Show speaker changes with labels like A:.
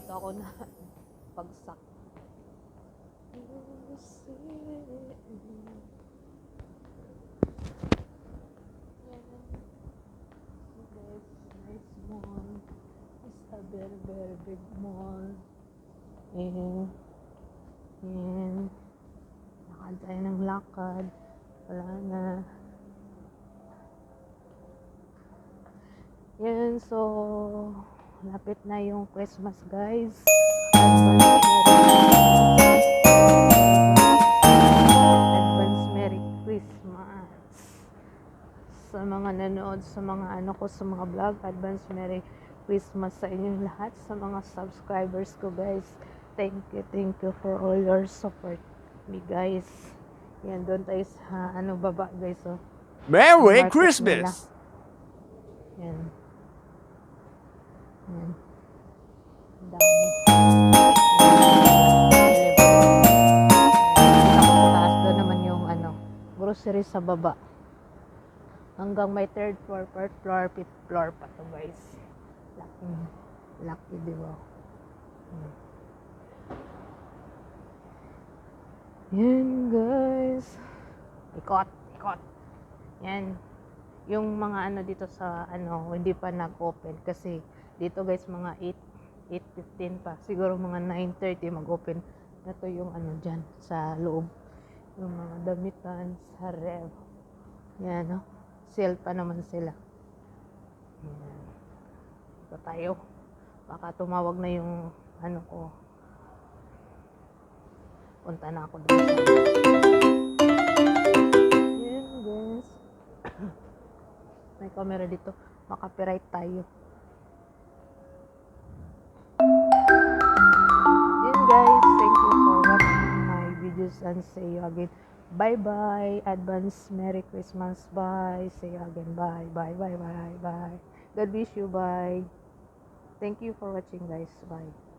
A: dito ako na pagsak. very very big mall and and lakad tayo ng lakad wala na yan so lapit na yung Christmas, guys. Advance Merry Christmas. Sa mga nanood, sa mga ano ko, sa mga vlog, Advance Merry Christmas sa inyong lahat, sa mga subscribers ko, guys. Thank you, thank you for all your support me, guys. Yan, doon tayo sa, ano, baba, guys, oh.
B: Merry Christmas!
A: Yan. Yan. Ang taas doon naman yung ano, grocery sa baba. Hanggang may third floor, fourth floor, fifth floor pa to guys. Lucky. Lucky, di ba? Hmm. Yan guys. Ikot, ikot. Yan. Yung mga ano dito sa ano, hindi pa nag-open kasi dito guys mga 8 8.15 pa. Siguro mga 9.30 mag-open. Ito yung ano dyan sa loob. Yung mga damitan sa rev. Yan, no? Sale pa naman sila. Yan. Ito tayo. Baka tumawag na yung ano ko. Punta na ako doon. Yan, guys. May camera dito. Makapiright tayo. Videos and see you again. Bye bye. Advance Merry Christmas. Bye. See you again. Bye. Bye. Bye. Bye. Bye. God bless you. Bye. Thank you for watching guys. Bye.